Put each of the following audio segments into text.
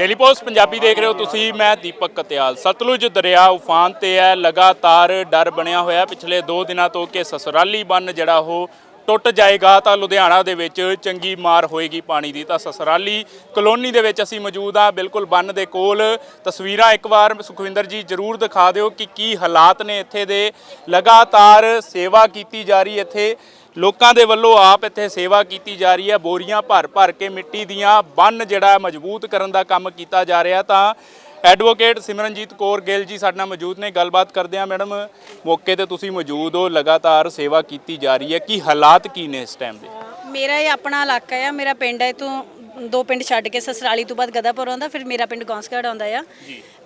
Daily post Punjabi ਦੇਖ ਰਹੇ ਹੋ ਤੁਸੀਂ, ਮੈਂ ਦੀਪਕ ਕਤਿਆਲ। ਸਤਲੁਜ ਦਰਿਆ ਉਫਾਨ ਤੇ ਹੈ, ਲਗਾਤਾਰ ਡਰ ਬਣਿਆ ਹੋਇਆ ਪਿਛਲੇ 2 ਦਿਨਾਂ ਤੋਂ ਕਿ ਸਸਰਾਲੀ ਬੰਨ ਜਿਹੜਾ ਉਹ ਟੁੱਟ ਜਾਏਗਾ ਤਾਂ ਲੁਧਿਆਣਾ ਦੇ ਵਿੱਚ ਚੰਗੀ ਮਾਰ ਹੋਏਗੀ ਪਾਣੀ ਦੀ। ਤਾਂ ਸਸਰਾਲੀ ਕਲੋਨੀ ਦੇ ਵਿੱਚ ਅਸੀਂ ਮੌਜੂਦ ਆ ਬਿਲਕੁਲ ਬੰਨ ਦੇ ਕੋਲ। ਤਸਵੀਰਾਂ ਇੱਕ ਵਾਰ ਸੁਖਵਿੰਦਰ ਜੀ ਜਰੂਰ ਦਿਖਾ ਦਿਓ ਕਿ ਕੀ ਹਾਲਾਤ ਨੇ ਇੱਥੇ ਦੇ। ਲਗਾਤਾਰ ਸੇਵਾ ਕੀਤੀ ਜਾ ਰਹੀ ਇੱਥੇ। ਲੋਕਾਂ ਦੇ ਵੱਲੋਂ ਆਪ ਇੱਥੇ ਸੇਵਾ ਕੀਤੀ ਜਾ ਰਹੀ ਹੈ। ਬੋਰੀਆਂ ਭਰ ਭਰ ਕੇ ਮਿੱਟੀ ਦੀਆਂ ਬੰਨ ਜਿਹੜਾ ਮਜ਼ਬੂਤ ਕਰਨ ਦਾ ਕੰਮ ਕੀਤਾ ਜਾ ਰਿਹਾ ਤਾਂ ਐਡਵੋਕੇਟ ਸਿਮਰਨਜੀਤ ਕੌਰ ਗਿੱਲ ਜੀ ਸਾਡੇ ਨਾਲ ਮੌਜੂਦ ਨੇ। ਗੱਲਬਾਤ ਕਰਦੇ ਆ ਮੈਡਮ, ਮੌਕੇ ਤੇ ਤੁਸੀਂ ਮੌਜੂਦ ਹੋ। ਲਗਾਤਾਰ ਸੇਵਾ ਕੀਤੀ ਜਾ ਰਹੀ ਹੈ। ਕੀ ਹਾਲਾਤ ਕੀ ਨੇ ਇਸ ਟਾਈਮ ਦੇ? ਮੇਰਾ ਇਹ ਆਪਣਾ ਇਲਾਕਾ ਆ। ਮੇਰਾ ਪਿੰਡ ਹੈ ਤੋਂ ਦੋ ਪਿੰਡ ਛੱਡ ਕੇ ਸਸਰਾਲੀ ਤੋਂ ਬਾਅਦ ਗਦਾਪੁਰ ਆਉਂਦਾ ਫਿਰ ਮੇਰਾ ਪਿੰਡ ਗੌਂਸਗੜ੍ਹ ਆਉਂਦਾ ਆ।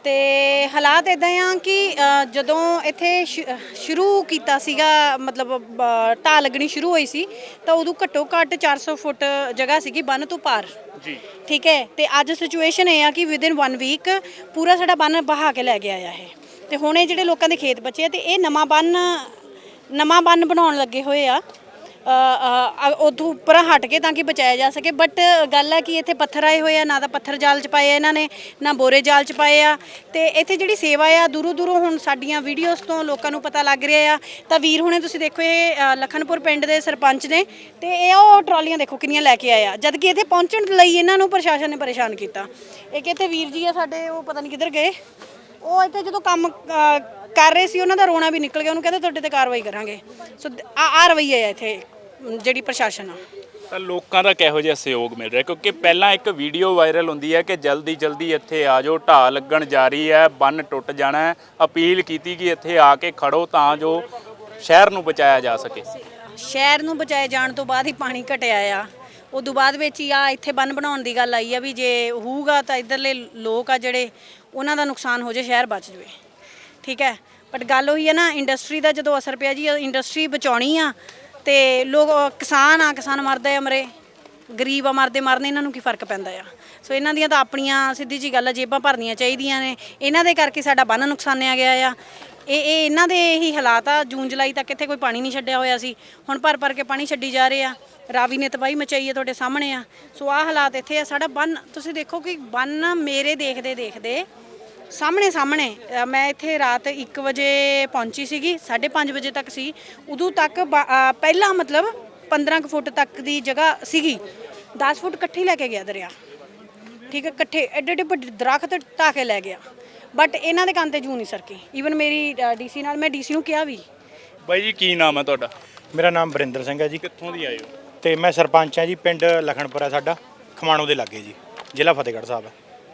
ਤੇ ਹਾਲਾਤ ਇਦਾਂ ਆ ਕਿ ਅ, ਜਦੋਂ ਇੱਥੇ ਸ਼- ਸ਼ੁਰੂ ਕੀਤਾ ਸੀਗਾ ਮਤਲਬ ਬ- ਢਾਹ ਲੱਗਣੀ ਸ਼ੁਰੂ ਹੋਈ ਸੀ ਤਾਂ ਉਦੋਂ ਘੱਟੋ ਘੱਟ 400 ਫੁੱਟ ਜਗ੍ਹਾ ਸੀਗੀ ਬੰਨ ਤੋਂ ਪਾਰ। ਜੀ। ਠੀਕ ਹੈ? ਤੇ ਅੱਜ ਸਿਚੁਏਸ਼ਨ ਇਹ ਆ ਕਿ ਵਿਦਿਨ 1 ਵੀਕ ਪੂਰਾ ਸਾਡਾ ਬੰਨ ਬਹਾ ਕੇ ਲੈ ਗਿਆ ਆ ਇਹ। ਤੇ ਹੁਣ ਇਹ ਜਿਹੜੇ ਲੋਕਾਂ ਦੇ ਖੇਤ ਬਚੇ ਆ ਤੇ ਇਹ ਨਵਾਂ ਬੰਨ ਨਵਾਂ ਬੰਨ ਬਣਾਉਣ ਲੱਗੇ ਹੋਏ ਆ। ਉਦੋਂ ਉੱਪਰ ਹਟ ਕੇ ਤਾਂ ਕਿ ਬਚਾਇਆ ਜਾ ਸਕੇ। ਬਟ ਗੱਲ ਹੈ ਕਿ ਇੱਥੇ ਪੱਥਰ ਆਏ ਹੋਏ ਆ ਨਾ ਤਾਂ ਪੱਥਰ ਜਾਲ ਚ ਪਾਏ ਆ ਇਹਨਾਂ ਨੇ ਨਾ ਬੋਰੇ ਜਾਲ ਚ ਪਾਏ ਆ। ਤੇ ਇੱਥੇ ਜਿਹੜੀ ਸੇਵਾ ਆ ਦੂਰੋਂ ਦੂਰੋਂ ਹੁਣ ਸਾਡੀਆਂ ਵੀਡੀਓਜ਼ ਤੋਂ ਲੋਕਾਂ ਨੂੰ ਪਤਾ ਲੱਗ ਰਿਹਾ ਆ। ਤਾਂ ਵੀਰ ਹੁਣੇ ਤੁਸੀਂ ਦੇਖੋ ਇਹ ਅ, ਲਖਨਪੁਰ ਪਿੰਡ ਦੇ ਸਰਪੰਚ ਨੇ ਤੇ ਇਹ ਉਹ ਟਰਾਲੀਆਂ ਦੇਖੋ ਕਿੰਨੀਆਂ ਲੈ ਕੇ ਆਏ ਆ ਜਦ ਕਿ ਇੱਥੇ ਪਹੁੰਚਣ ਲਈ ਇਹਨਾਂ ਨੂੰ ਪ੍ਰਸ਼ਾਸਨ ਨੇ ਪਰੇਸ਼ਾਨ ਕੀਤਾ। ਇੱਕ ਇੱਥੇ ਵੀਰ ਜੀ ਆ ਸਾਡੇ ਉਹ ਪਤਾ ਨਹੀਂ ਕਿੱਧਰ ਗਏ। ਉਹ ਇੱਥੇ ਜਦੋਂ ਕੰਮ ਅ, ਕਰ ਰਹੇ ਸੀ ਉਹਨਾਂ ਦਾ ਰੋਣਾ ਵੀ ਨਿਕਲ ਗਿਆ। ਉਹਨੂੰ ਕਹਿੰਦੇ ਤੁਹਾਡੇ ਤੇ ਕਾਰਵਾਈ ਕਰਾਂਗੇ। ਸੋ ਆ ਆ ਰਵਈਆ ਹੈ ਇੱਥੇ। ਜਿਹੜੀ ਪ੍ਰਸ਼ਾਸਨ ਆ। ਤਾਂ ਲੋਕਾਂ ਦਾ ਕਿਹੋ ਜਿਹਾ ਸਹਿਯੋਗ ਮਿਲ ਰਿਹਾ? ਕਿਉਂਕਿ ਪਹਿਲਾਂ ਇੱਕ ਵੀਡੀਓ ਵਾਇਰਲ ਹੁੰਦੀ ਹੈ ਕਿ ਜਲਦੀ ਜਲਦੀ ਇੱਥੇ ਆ ਜਾਓ ਢਾਹ ਲੱਗਣ ਜਾ ਰਹੀ ਹੈ ਬੰਨ ਟੁੱਟ ਜਾਣਾ ਹੈ। ਅਪੀਲ ਕੀਤੀ ਕਿ ਇੱਥੇ ਆ ਕੇ ਖੜੋ ਤਾਂ ਜੋ ਸ਼ਹਿਰ ਨੂੰ ਬਚਾਇਆ ਜਾ ਸਕੇ। ਸ਼ਹਿਰ ਨੂੰ ਬਚਾਏ ਜਾਣ ਤੋਂ ਬਾਅਦ ਹੀ ਪਾਣੀ ਘਟਿਆ ਆ। ਉਦੋਂ ਬਾਅਦ ਵਿੱਚ ਹੀ ਆ ਇੱਥੇ ਬੰਨ ਬਣਾਉਣ ਦੀ ਗੱਲ ਆਈ ਆ ਵੀ ਜੇ ਹੋਊਗਾ ਤਾਂ ਇਧਰਲੇ ਲੋਕ ਆ ਜਿਹੜੇ ਉਹਨਾਂ ਦਾ ਨੁਕਸਾਨ ਹੋ ਜੇ ਸ਼ਹਿਰ ਬਚ ਜਵੇ। ਠੀਕ ਹੈ? ਬਟ ਗੱਲ ਉਹੀ ਹੈ ਨਾ ਇੰਡਸਟਰੀ ਦਾ ਜਦੋਂ ਅਸਰ ਪਿਆ ਜੀ ਇੰਡਸਟਰੀ ਬਚਾਉਣੀ ਆ ਤੇ ਲੋਕ, ਕਿਸਾਨ ਆ, ਕਿਸਾਨ ਮਰਦਾ ਆ ਮਰੇ, ਗਰੀਬ ਆ ਮਰਦੇ, ਮਰਨੇ ਇਹਨਾਂ ਨੂੰ ਕੀ ਫ਼ਰਕ ਪੈਂਦਾ ਆ? ਸੋ ਇਹਨਾਂ ਦੀਆਂ ਤਾਂ ਆਪਣੀਆਂ ਸਿੱਧੀ ਜੀ ਗੱਲ ਆ, ਜੇਬਾਂ ਭਰਨੀਆਂ ਚਾਹੀਦੀਆਂ ਨੇ। ਇਹਨਾਂ ਦੇ ਕਰਕੇ ਸਾਡਾ ਬੰਨ ਨੁਕਸਾਨਿਆ ਗਿਆ ਆ। ਇਹ ਇਹ ਇਹਨਾਂ ਦੇ ਇਹੀ ਹਾਲਾਤ ਆ, ਜੂਨ ਜੁਲਾਈ ਤੱਕ ਇੱਥੇ ਕੋਈ ਪਾਣੀ ਨਹੀਂ ਛੱਡਿਆ ਹੋਇਆ ਸੀ। ਹੁਣ ਭਰ ਭਰ ਕੇ ਪਾਣੀ ਛੱਡੀ ਜਾ ਰਹੇ ਆ। ਰਾਵੀ ਨੇ ਤਬਾਹੀ ਮਚਾਈ ਹੈ ਤੁਹਾਡੇ ਸਾਹਮਣੇ ਆ। ਸੋ ਆਹ ਹਾਲਾਤ ਇੱਥੇ ਆ, ਸਾਡਾ ਬੰਨ, ਤੁਸੀਂ ਦੇਖੋ ਕਿ ਬੰਨ ਮੇਰੇ ਦੇਖਦੇ ਦੇਖਦੇ ਸਾਹਮਣੇ ਸਾਹਮਣੇ ਅ, ਮੈਂ ਇੱਥੇ ਰਾਤ 1 ਵਜੇ ਪਹੁੰਚੀ ਸੀਗੀ 5:30 ਵਜੇ ਤੱਕ ਸੀ। ਉਦੋਂ ਤੱਕ ਬ- ਅ, ਪਹਿਲਾਂ ਮਤਲਬ 15 ਕੁ ਫੁੱਟ ਤੱਕ ਦੀ ਜਗ੍ਹਾ ਸੀਗੀ। 10 ਫੁੱਟ ਇਕੱਠੀ ਲੈ ਕੇ ਗਿਆ ਦਰਿਆ। ਠੀਕ ਹੈ ਇਕੱਠੇ ਐਡੇ ਐਡੇ ਵੱਡੇ ਦਰਖਤ ਢਾਹ ਕੇ ਲੈ ਗਿਆ। ਬਟ ਇਹਨਾਂ ਦੇ ਕੰਨ ਤੇ ਜੂ ਨਹੀਂ ਸਰਕੀ। ਈਵਨ ਮੇਰੀ ਡੀਸੀ ਨਾਲ ਮੈਂ ਡੀਸੀ ਨੂੰ ਕਿਹਾ ਵੀ। ਬਾਈ ਜੀ ਕੀ ਨਾਮ ਹੈ ਤੁਹਾਡਾ? ਮੇਰਾ ਨਾਮ ਬਰਿੰਦਰ ਸਿੰਘ ਹੈ ਜੀ। ਕਿੱਥੋਂ ਦੀ ਆਏ ਹੋ? ਤੇ ਮੈਂ ਸਰਪੰਚ ਹਾਂ ਜੀ ਪਿੰਡ ਲਖਣਪੁਰਾ ਸਾਡਾ ਖਮਾਣੋ ਦੇ ਲਾਗੇ ਜੀ ਜ਼ਿਲ੍ਹਾ ਫਤਿਹਗੜ੍ਹ ਸਾਹਿਬ।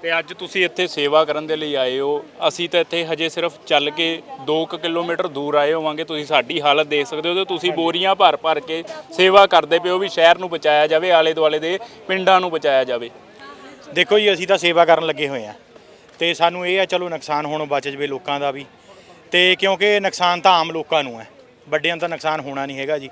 ਤੇ ਅੱਜ ਤੁਸੀਂ ਇੱਥੇ ਸੇਵਾ ਕਰਨ ਦੇ ਲਈ ਆਏ ਹੋ। ਅਸੀਂ ਤਾਂ ਇੱਥੇ ਹਜੇ ਸਿਰਫ ਚੱਲ ਕੇ 2 ਕਿਲੋਮੀਟਰ ਦੂਰ ਆਏ ਹੋਵਾਂਗੇ। ਤੁਸੀਂ ਸਾਡੀ ਹਾਲਤ ਦੇਖ ਸਕਦੇ ਹੋ ਤੇ ਤੁਸੀਂ ਬੋਰੀਆਂ ਭਰ ਭਰ ਕੇ ਸੇਵਾ ਕਰਦੇ ਪਿਓ ਵੀ ਸ਼ਹਿਰ ਨੂੰ ਬਚਾਇਆ ਜਾਵੇ ਆਲੇ ਦੁਆਲੇ ਦੇ ਪਿੰਡਾਂ ਨੂੰ ਬਚਾਇਆ ਜਾਵੇ। ਦੇਖੋ ਜੀ ਅਸੀਂ ਤਾਂ ਸੇਵਾ ਕਰਨ ਲੱਗੇ ਹੋਏ ਆ ਤੇ ਸਾਨੂੰ ਇਹ ਆ ਚਲੋ ਨੁਕਸਾਨ ਹੋਣੋਂ ਬਚ ਜਵੇ ਲੋਕਾਂ ਦਾ ਵੀ। ਤੇ ਕਿਉਂਕਿ ਨੁਕਸਾਨ ਤਾਂ ਆਮ ਲੋਕਾਂ ਨੂੰ ਹੈ। ਵੱਡਿਆਂ ਦਾ ਨੁਕਸਾਨ ਹੋਣਾ ਨਹੀਂ ਹੈਗਾ ਜੀ।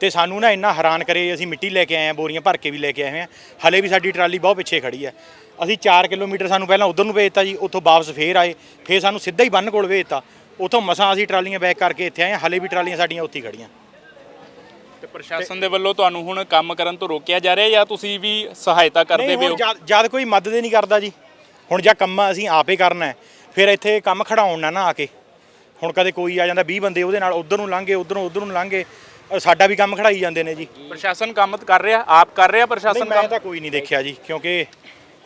ਤੇ ਸਾਨੂੰ ਨਾ ਇੰਨਾ ਹੈਰਾਨ ਕਰੇ ਅਸੀਂ ਮਿੱਟੀ ਲੈ ਕੇ ਆਏ ਆ ਬੋਰੀਆਂ ਭਰ ਕੇ ਵੀ ਲੈ ਕੇ ਆਏ ਆ ਹਲੇ ਵੀ ਸਾਡੀ ਟਰਾਲੀ ਬਹੁਤ ਪਿੱਛੇ ਖੜੀ ਹੈ। ਅਸੀਂ 4 ਕਿਲੋਮੀਟਰ ਸਾਨੂੰ ਪਹਿਲਾਂ ਉਧਰ ਨੂੰ ਭੇਜਤਾ ਜੀ ਉੱਥੋਂ ਵਾਪਸ ਫੇਰ ਆਏ। ਫੇਰ ਸਾਨੂੰ ਸਿੱਧਾ ਹੀ ਬੰਨ ਕੋਲ ਭੇਜਤਾ। ਉੱਥੋਂ ਮਸਾਂ ਅਸੀਂ ਟਰਾਲੀਆਂ ਬੈਕ ਕਰਕੇ ਇੱਥੇ ਆਏ ਹਾਂ। ਹਲੇ ਵੀ ਟਰਾਲੀਆਂ ਸਾਡੀਆਂ ਉੱਥੇ ਹੀ ਖੜੀਆਂ। ਤੇ ਪ੍ਰਸ਼ਾਸਨ ਦੇ ਵੱਲੋਂ ਤੁਹਾਨੂੰ ਹੁਣ ਕੰਮ ਕਰਨ ਤੋਂ ਰੋਕਿਆ ਜਾ ਰਿਹਾ ਜਾਂ ਤੁਸੀਂ ਵੀ ਸਹਾਇਤਾ ਕਰਦੇ ਹੁਣ ਜਦ ਕੋਈ ਮਦਦ ਹੀ ਨਹੀਂ ਕਰਦਾ ਜੀ। ਹੁਣ ਜਾਂ ਕੰਮ ਅਸੀਂ ਆਪੇ ਕਰਨਾ ਹੈ। ਫਿਰ ਇੱਥੇ ਕੰਮ ਖੜਾਉਣ ਨਾ ਨਾ ਆ ਕੇ। ਹੁਣ ਕਦੇ ਕੋਈ ਆ ਜਾਂਦਾ 20 ਬੰਦੇ ਉਹਦੇ ਨਾਲ ਉਧਰ ਨੂੰ ਲੰਘੇ ਉਧਰੋਂ ਉਧਰ ਨੂੰ ਲੰਘੇ ਅ, ਸਾਡਾ ਵੀ ਕੰਮ ਖੜਾਈ ਜਾਂਦੇ ਨੇ ਜੀ। ਪ੍ਰਸ਼ਾਸਨ ਕੰਮ ਕਰ ਰਿਹਾ ਆਪ ਕਰ ਰਿਹਾ ਨਹੀਂ ਪ੍ਰਸ਼ਾਸਨ ਮੈਂ ਕੰਮ? ਤਾਂ ਕੋਈ ਨਹੀਂ ਦੇਖਿਆ ਜੀ ਕਿਉਂਕਿ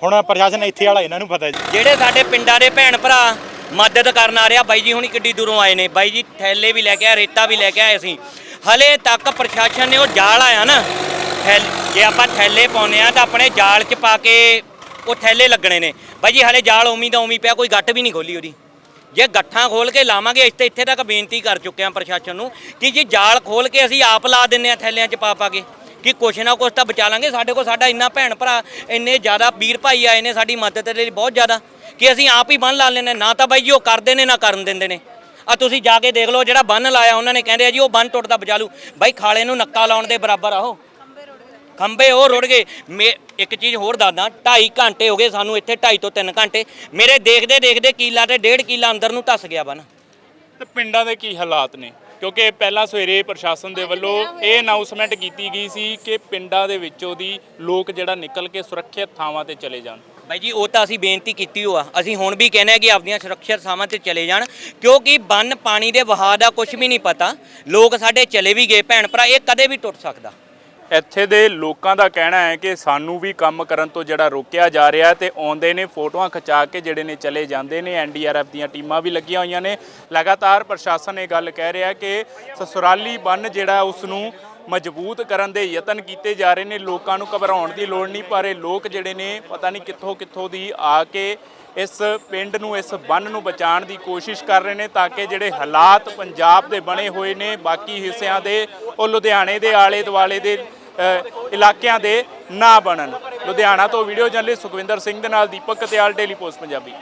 ਹੁਣ ਪ੍ਰਸ਼ਾਸਨ ਇੱਥੇ ਵਾਲਾ ਇਹਨਾਂ ਨੂੰ ਪਤਾ ਜੀ। ਜਿਹੜੇ ਸਾਡੇ ਪਿੰਡਾਂ ਦੇ ਭੈਣ ਭਰਾ ਮਦਦ ਕਰਨ ਆ ਰਿਹਾ ਬਾਈ ਜੀ ਹੁਣੀ ਕਿੱਡੀ ਦੂਰੋਂ ਆਏ ਨੇ। ਬਾਈ ਜੀ ਥੈਲੇ ਵੀ ਲੈ ਕੇ ਆਏ ਰੇਤਾ ਵੀ ਲੈ ਕੇ ਆਏ ਅਸੀਂ। ਹਲੇ ਤੱਕ ਪ੍ਰਸ਼ਾਸਨ ਨੇ ਉਹ ਜਾਲ ਆਇਆ ਨਾ ਥੈਲ ਜੇ ਆਪਾਂ ਥੈਲੇ ਪਾਉਨੇ ਆ ਤਾਂ ਆਪਣੇ ਜਾਲ 'ਚ ਪਾ ਕੇ ਉਹ ਥੈਲੇ ਲੱਗਣੇ ਨੇ। ਬਾਈ ਜੀ ਹਲੇ ਜਾਲ ਉਮੀ ਦਾ ਉਮੀ ਪਿਆ ਕੋਈ ਗੱਟ ਵੀ ਨਹੀਂ ਖੋਲੀ ਉਹਦੀ। ਜੇ ਗੱਠਾਂ ਖੋਲ ਕੇ ਲਾਵਾਂਗੇ, ਇੱਥੇ ਇੱਥੇ ਤੱਕ ਬੇਨਤੀ ਕਰ ਚੁੱਕੇ ਹਾਂ ਪ੍ਰਸ਼ਾਸਨ ਨੂੰ ਕਿ ਜੇ ਜਾਲ ਖੋਲ ਕੇ ਅਸੀਂ ਆਪ ਲਾ ਦਿੰਨੇ ਆ ਥੈਲਿਆਂ 'ਚ ਪਾ ਪਾ ਕੇ, ਕਿ ਕੁਛ ਨਾ ਕੁਛ ਤਾਂ ਬਚਾ ਲਾਂਗੇ। ਸਾਡੇ ਕੋਲ ਸਾਡਾ ਇੰਨਾ ਭੈਣ ਭਰਾ, ਇੰਨੇ ਜ਼ਿਆਦਾ ਵੀਰ ਭਾਈ ਆਏ ਨੇ ਸਾਡੀ ਮਦਦ ਦੇ ਲਈ ਬਹੁਤ ਜ਼ਿਆਦਾ, ਕਿ ਅਸੀਂ ਆਪ ਹੀ ਬੰਨ ਲਾ ਲੈਨੇ ਨਾ ਤਾਂ ਬਾਈ ਜੀ ਉਹ ਕਰਦੇ ਨੇ, ਨਾ ਕਰਨ ਦਿੰਦੇ ਨੇ। ਆ ਤੁਸੀਂ ਜਾ ਕੇ ਦੇਖ ਲਓ, ਜਿਹੜਾ ਬੰਨ ਲਾਇਆ ਉਹਨਾਂ ਨੇ, ਕਹਿੰਦੇ ਆ ਜੀ ਉਹ ਬੰਨ ਟੁੱਟਦਾ ਬਚਾ ਲੂ ਬਾਈ, ਖਾਲੇ ਨੂੰ ਨੱਕਾ ਲਾਉਣ ਦੇ ਬਰਾਬਰ ਆ ਉਹ। ਖੰਬੇ ਉਹ ਰੁੜ ਗਏ। ਮੇ ਇੱਕ ਚੀਜ਼ ਹੋਰ ਦੱਸਦਾ 2.5 ਘੰਟੇ ਹੋ ਗਏ ਸਾਨੂੰ ਇੱਥੇ 2.5 ਤੋਂ 3 ਘੰਟੇ। ਮੇਰੇ ਦੇਖਦੇ ਦੇਖਦੇ ਕੀਲਾ ਤੇ 1.5 ਕੀਲਾ ਅੰਦਰ ਨੂੰ ਧੱਸ ਗਿਆ ਬੰਨ। ਤੇ ਪਿੰਡਾਂ ਦੇ ਕੀ ਹਾਲਾਤ ਨੇ? ਕਿਉਂਕਿ ਪਹਿਲਾਂ ਸਵੇਰੇ ਪ੍ਰਸ਼ਾਸਨ ਦੇ ਵੱਲੋਂ ਇਹ ਅਨਾਉਂਸਮੈਂਟ ਕੀਤੀ ਗਈ ਸੀ ਕਿ ਪਿੰਡਾਂ ਦੇ ਵਿੱਚੋਂ ਦੀ ਲੋਕ ਜਿਹੜਾ ਨਿਕਲ ਕੇ ਸੁਰੱਖਿਅਤ ਥਾਵਾਂ ਤੇ ਚਲੇ ਜਾਣ। ਬਾਈ ਜੀ ਉਹ ਤਾਂ ਅਸੀਂ ਬੇਨਤੀ ਕੀਤੀ ਹੋਆ। ਅਸੀਂ ਹੁਣ ਵੀ ਕਹਿੰਦੇ ਆ ਕਿ ਆਪਦੀਆਂ ਸੁਰੱਖਿਅਤ ਥਾਵਾਂ ਤੇ ਚਲੇ ਜਾਣ ਕਿਉਂਕਿ ਬੰਨ ਪਾਣੀ ਦੇ ਵਹਾਅ ਦਾ ਕੁਝ ਵੀ ਨਹੀਂ ਪਤਾ। ਲੋਕ ਸਾਡੇ ਚਲੇ ਵੀ ਗਏ। ਭੈਣ ਭਰਾ ਇਹ ਕਦੇ ਵੀ ਟੁੱਟ ਸਕਦਾ। ਇੱਥੇ ਦੇ ਲੋਕਾਂ ਦਾ ਕਹਿਣਾ ਹੈ ਕਿ ਸਾਨੂੰ ਵੀ ਕੰਮ ਕਰਨ ਤੋਂ ਜਿਹੜਾ ਰੋਕਿਆ ਜਾ ਰਿਹਾ ਹੈ ਤੇ ਆਉਂਦੇ ਨੇ ਫੋਟੋਆਂ ਖਿਚਾ ਕੇ ਜਿਹੜੇ ਨੇ ਚਲੇ ਜਾਂਦੇ ਨੇ ਐਨਡੀਆਰਐਫ ਦੀਆਂ ਟੀਮਾਂ ਵੀ ਲੱਗੀਆਂ ਹੋਈਆਂ ਨੇ। ਲਗਾਤਾਰ ਪ੍ਰਸ਼ਾਸਨ ਇਹ ਗੱਲ ਕਹਿ ਰਿਹਾ ਕਿ ਸਸੁਰਾਲੀ ਬੰਨ ਜਿਹੜਾ ਉਸ ਨੂੰ ਮਜ਼ਬੂਤ ਕਰਨ ਦੇ ਯਤਨ ਕੀਤੇ ਜਾ ਰਹੇ ਨੇ। ਲੋਕਾਂ ਨੂੰ ਘਬਰਾਉਣ ਦੀ ਲੋੜ ਨਹੀਂ, ਪਰ ਇਹ ਲੋਕ ਜਿਹੜੇ ਨੇ ਪਤਾ ਨਹੀਂ ਕਿੱਥੋਂ ਕਿੱਥੋਂ ਦੀ ਆ ਕੇ ਇਸ ਪਿੰਡ ਨੂੰ, ਇਸ ਬੰਨ ਨੂੰ ਬਚਾਉਣ ਦੀ ਕੋਸ਼ਿਸ਼ ਕਰ ਰਹੇ ਨੇ ਤਾਂ ਕਿ ਜਿਹੜੇ ਹਾਲਾਤ ਪੰਜਾਬ ਦੇ ਬਣੇ ਹੋਏ ਨੇ, ਬਾਕੀ ਹਿੱਸਿਆਂ ਦੇ ਉਹ ਲੁਧਿਆਣੇ ਦੇ ਆਲੇ ਦੁਆਲੇ ਦੇ ਇਲਾਕਿਆਂ ਦੇ ਨਾ ਬਣਨ। ਲੁਧਿਆਣਾ ਤੋਂ ਵੀਡੀਓ ਜਰਨਲਿਸਟ ਸੁਖਵਿੰਦਰ ਸਿੰਘ ਦੇ ਨਾਲ ਦੀਪਕ ਕਤਿਆਲ ਡੇਲੀ ਪੋਸਟ ਪੰਜਾਬੀ।